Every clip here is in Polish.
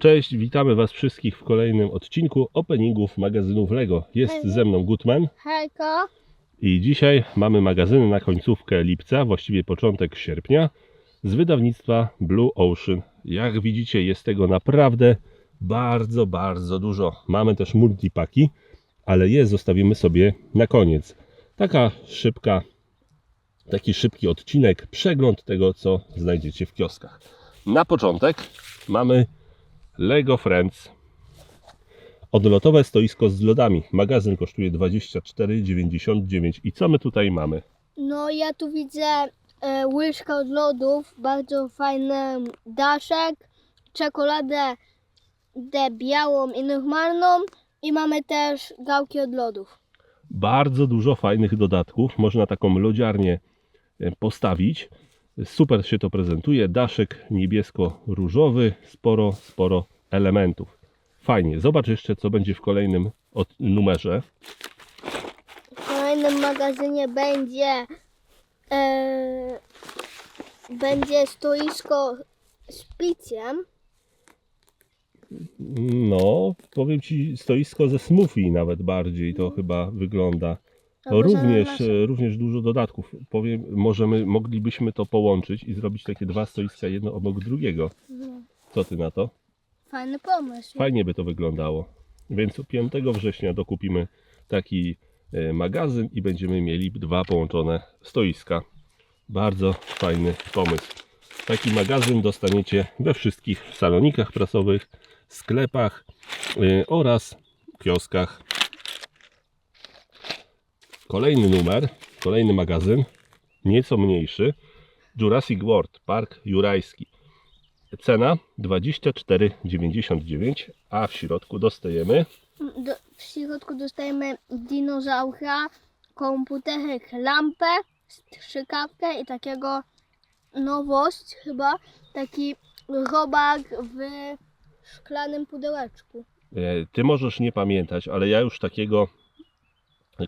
Cześć, witamy Was wszystkich w kolejnym odcinku openingów magazynów LEGO. Jest ze mną Goodman Hejko, i dzisiaj mamy magazyny na końcówkę lipca, właściwie początek sierpnia z wydawnictwa Blue Ocean. Jak widzicie jest tego naprawdę bardzo, bardzo dużo. Mamy też multipaki, ale je zostawimy sobie na koniec. Taka szybka, taki szybki odcinek, przegląd tego co znajdziecie w kioskach. Na początek mamy Lego Friends. Odlotowe stoisko z lodami. Magazyn kosztuje 24,99. I co my tutaj mamy? no ja tu widzę e, łyżkę od lodów, bardzo fajny daszek, czekoladę de białą i normalną i mamy też gałki od lodów. Bardzo dużo fajnych dodatków. Można taką lodziarnię e, postawić. Super się to prezentuje. Daszek niebiesko-różowy. Sporo, sporo elementów. Fajnie. Zobacz jeszcze, co będzie w kolejnym numerze. W kolejnym magazynie będzie e, będzie stoisko z piciem. No, powiem Ci, stoisko ze smoothie nawet bardziej to chyba wygląda. Albo Również, e, również dużo dodatków. Powiem, możemy, moglibyśmy to połączyć i zrobić takie dwa stoiska, jedno obok drugiego. No, Co ty na to? Fajny pomysł. Fajnie by to wyglądało. Więc 5 września dokupimy taki e, magazyn i będziemy mieli dwa połączone stoiska. Bardzo fajny pomysł. Taki magazyn dostaniecie we wszystkich salonikach prasowych, sklepach e, oraz kioskach. Kolejny numer, kolejny magazyn, nieco mniejszy. Jurassic World, Park Jurajski. Cena 24,99, a w środku dostajemy Do, w środku dostajemy dinozaura, komputerek, lampę, strzykawkę i takiego nowość chyba, taki robak w szklanym pudełeczku. E, Ty możesz nie pamiętać, ale ja już takiego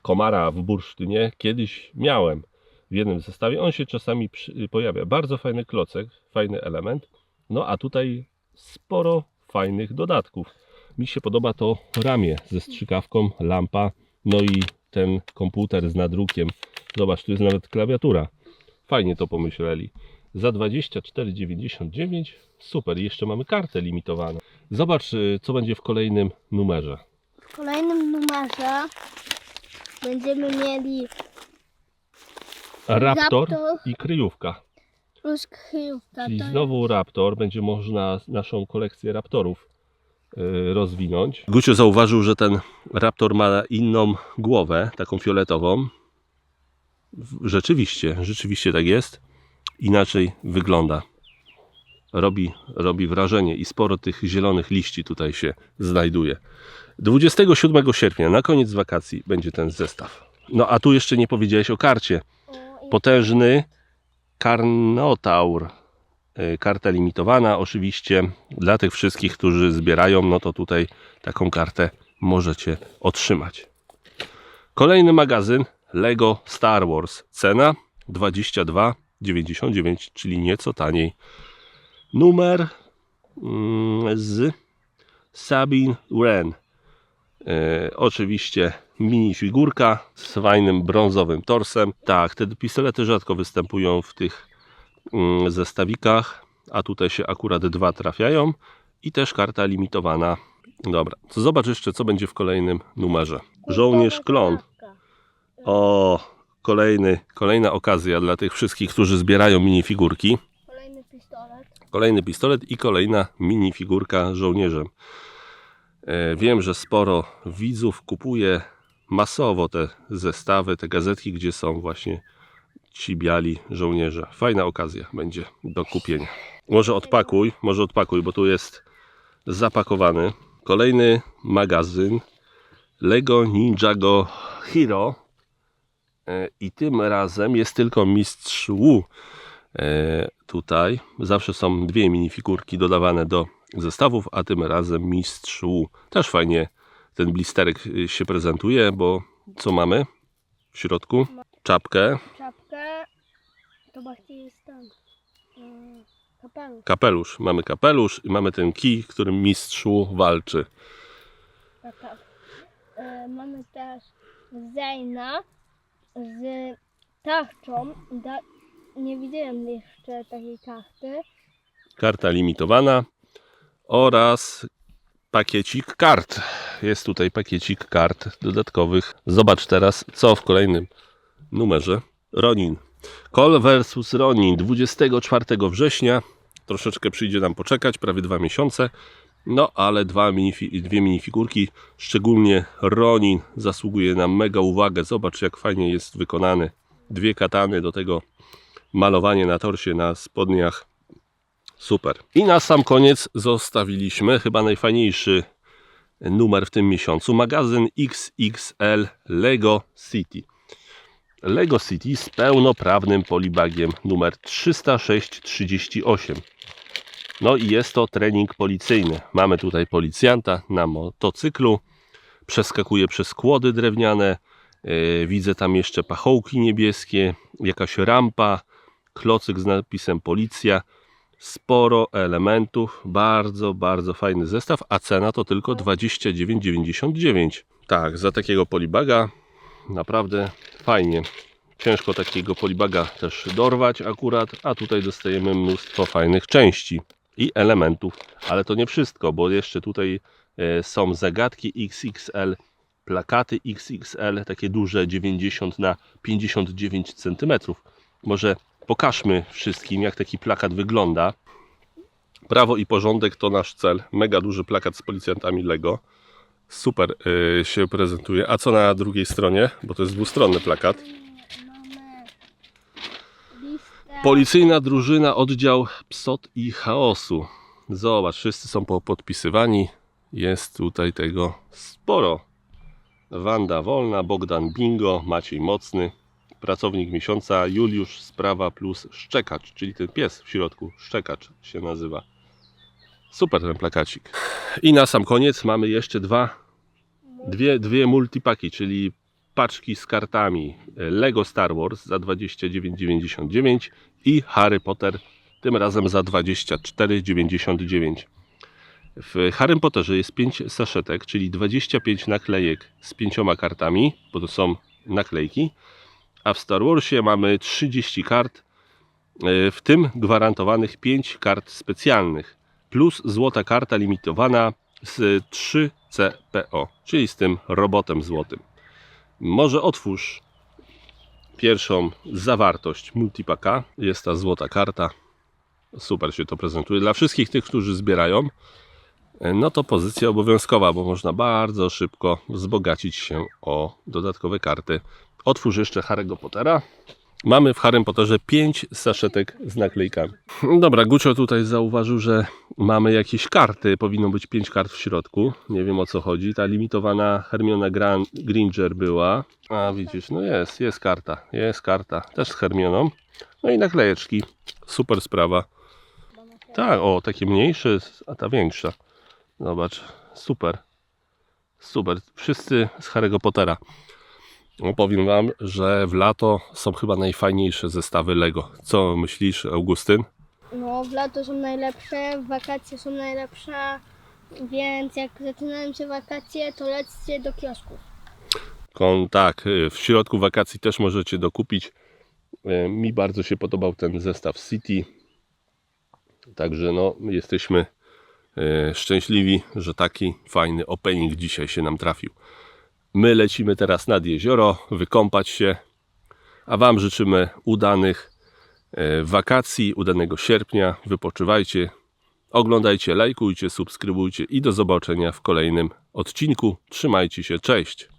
komara w bursztynie kiedyś miałem w jednym zestawie. On się czasami pojawia. Bardzo fajny klocek, fajny element. No a tutaj sporo fajnych dodatków. Mi się podoba to ramię ze strzykawką, lampa, no i ten komputer z nadrukiem. Zobacz, tu jest nawet klawiatura. Fajnie to pomyśleli. Za 24,99 super. Jeszcze mamy kartę limitowaną. Zobacz, y, co będzie w kolejnym numerze. W kolejnym numerze będziemy mieli Raptor, Raptor. i kryjówka. plus kryjówka. Czyli To znowu Raptor. Będzie można naszą kolekcję Raptorów y, rozwinąć. Gucio zauważył, że ten Raptor ma inną głowę, taką fioletową. W- Rzeczywiście, rzeczywiście tak jest. Inaczej wygląda. Robi, robi wrażenie i sporo tych zielonych liści tutaj się znajduje. 27 sierpnia, na koniec wakacji, będzie ten zestaw. No a tu jeszcze nie powiedziałeś o karcie. Potężny Karnotaur. Y, Karta limitowana, oczywiście dla tych wszystkich, którzy zbierają, no to tutaj taką kartę możecie otrzymać. Kolejny magazyn Lego Star Wars. Cena 22,99, czyli nieco taniej. Numer mm, z Sabine Wren. E, oczywiście minifigurka z fajnym brązowym torsem. Tak, te pistolety rzadko występują w tych mm, zestawikach, a tutaj się akurat dwa trafiają i też karta limitowana. Dobra, to zobacz jeszcze co będzie w kolejnym numerze. Żołnierz klon. O, kolejny, kolejna okazja dla tych wszystkich, którzy zbierają minifigurki. Kolejny pistolet. Kolejny pistolet i kolejna minifigurka żołnierzem. E, Wiem, że sporo widzów kupuje masowo te zestawy, te gazetki, gdzie są właśnie ci biali żołnierze. Fajna okazja będzie do kupienia. Może odpakuj, może odpakuj, bo tu jest zapakowany. Kolejny magazyn Lego Ninjago Hero. E, I tym razem jest tylko mistrz Wu tutaj. Zawsze są dwie minifigurki dodawane do zestawów, a tym razem mistrz Wu. Też fajnie ten blisterek y, się prezentuje, bo co mamy w środku? Czapkę, Czapkę. To bardziej jest ten. mm, kapelusz. Kapelusz. Mamy kapelusz i mamy ten kij, którym mistrzu walczy. Tak, tak. E, mamy też Zejna z tarczą. Nie widziałem jeszcze takiej karty. Karta limitowana oraz pakiecik kart. Jest tutaj pakiecik kart dodatkowych. Zobacz teraz, co w kolejnym numerze. Ronin. Call versus Ronin 24 września. Troszeczkę przyjdzie nam poczekać, prawie dwa miesiące. No ale dwa minifi- dwie minifigurki, szczególnie Ronin zasługuje na mega uwagę. Zobacz jak fajnie jest wykonany. Dwie katany, do tego malowanie na torsie, na spodniach. Super. I na sam koniec zostawiliśmy chyba najfajniejszy numer w tym miesiącu. Magazyn XXL Lego City. Lego City z pełnoprawnym polibagiem numer 30638. No i jest to trening policyjny. Mamy tutaj policjanta na motocyklu. Przeskakuje przez kłody drewniane. Yy, widzę tam jeszcze pachołki niebieskie, jakaś rampa, klocyk z napisem policja sporo elementów, bardzo, bardzo fajny zestaw, a cena to tylko 29,99. Tak, za takiego polibaga naprawdę fajnie. Ciężko takiego polibaga też dorwać akurat, a tutaj dostajemy mnóstwo fajnych części i elementów, ale to nie wszystko, bo jeszcze tutaj e, są zagadki XXL, plakaty XXL, takie duże 90 na 59 cm. Może pokażmy wszystkim, jak taki plakat wygląda. Prawo i porządek to nasz cel. Mega duży plakat z policjantami Lego. Super yy, się prezentuje. A co na drugiej stronie? Bo to jest dwustronny plakat. Policyjna drużyna, oddział psot i chaosu. Zobacz, wszyscy są podpisywani. Jest tutaj tego sporo. Wanda Wolna, Bogdan Bingo, Maciej Mocny, pracownik miesiąca, Juliusz Sprawa plus Szczekacz, czyli ten pies w środku, Szczekacz się nazywa. Super ten plakacik. I na sam koniec mamy jeszcze dwa, dwie, dwie multipaki, czyli paczki z kartami Lego Star Wars za 29,99 i Harry Potter tym razem za 24,99. W Harry Potterze jest 5 saszetek, czyli 25 naklejek z pięcioma kartami, bo to są naklejki, a w Star Warsie mamy 30 kart, e, w tym gwarantowanych 5 kart specjalnych, plus złota karta limitowana z 3 CPO, czyli z tym robotem złotym. Może otwórz pierwszą zawartość multipaka. Jest ta złota karta. Super się to prezentuje. Dla wszystkich tych, którzy zbierają, no to pozycja obowiązkowa, bo można bardzo szybko wzbogacić się o dodatkowe karty. Otwórz jeszcze Harry'ego Pottera. Mamy w Harrym Potterze 5 saszetek z naklejkami. Dobra, Gucio tutaj zauważył, że mamy jakieś karty. Powinno być 5 kart w środku. Nie wiem o co chodzi. Ta limitowana Hermiona Gran- Granger była. A widzisz, no jest, jest karta. Jest karta. Też z Hermioną. No i naklejeczki. Super sprawa. Tak, o, takie mniejsze, a ta większa. Zobacz, super. Super. Wszyscy z Harry'ego Pottera. Powiem Wam, że w lato są chyba najfajniejsze zestawy Lego. Co myślisz, Augustyn? No, w lato są najlepsze, w wakacje są najlepsze, więc jak zaczynają się wakacje, to lećcie do kiosków. Kon, tak, y, w środku wakacji też możecie dokupić. Y, Mi bardzo się podobał ten zestaw City. Także no, jesteśmy y, szczęśliwi, że taki fajny opening dzisiaj się nam trafił. My lecimy teraz nad jezioro, wykąpać się, a Wam życzymy udanych y, wakacji, udanego sierpnia. Wypoczywajcie, oglądajcie, lajkujcie, subskrybujcie i do zobaczenia w kolejnym odcinku. Trzymajcie się, cześć!